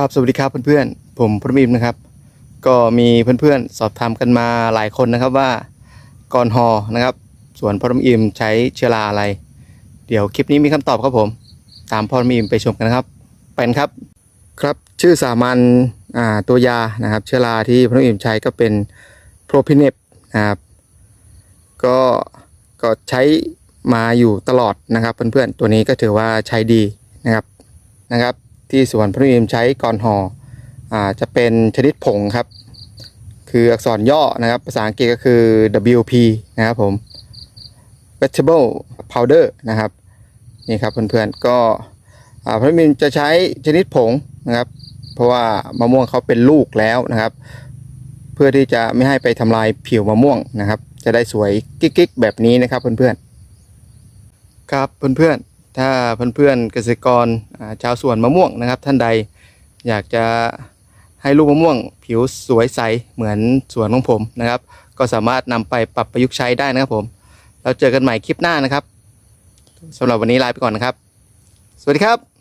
ครับสวัสดีครับเพื่อนๆ ผมพรมิมนะครับ ก็มีเพื่อนๆ สอบถามกันมาหลายคนนะครับว่าก่อนหอนะครับสวนพรมิมใช้เชื้อราอะไร เดี๋ยวคลิปนี้มีคำตอบครับผม ตามพรมิมไปชมกันนะครับเป็นครับครับชื่อสามัญตัวยานะครับ เชื้อราที่พรมิมใช้ก็เป็นโพรพิเนปนะครับก็ก็ใช้มาอยู่ตลอดนะครับเพื่อนๆตัวนี้ก็ถือว่าใช้ดีนะครับนะครับ ที่สวนพระมิมใช้ก่อนหอ่ออ่าจะเป็นชนิดผงครับ คืออักษรย่อนะครับ ภาษาอังกฤษก็คือ WP นะครับผม vegetable powder นะครับนี่ครับเพื่อนๆก็พระมิมจะใช้ชนิดผงนะครับ เพราะว่ามะม่วงเขาเป็นลูกแล้วนะครับ เพื่อที่จะไม่ให้ไปทำลายผิวมะม่วงนะครับ จะได้สวยกิ๊กๆแบบนี้นะครับเพื่อนๆครับเพื่อนๆ ถ้าเพื่อนๆเกษตรกรชาวสวนมะม่วงนะครับ ท่านใดอยากจะให้ลูกมะม่วง ผิวสวยใสเหมือนสวนของผมนะครับ ก็สามารถนำไปปรับประยุกต์ใช้ได้นะครับผมแล้วเจอกันใหม่คลิปหน้านะครับสำหรับวันนี้ลาไปก่อนนะครับ สวัสดีครับ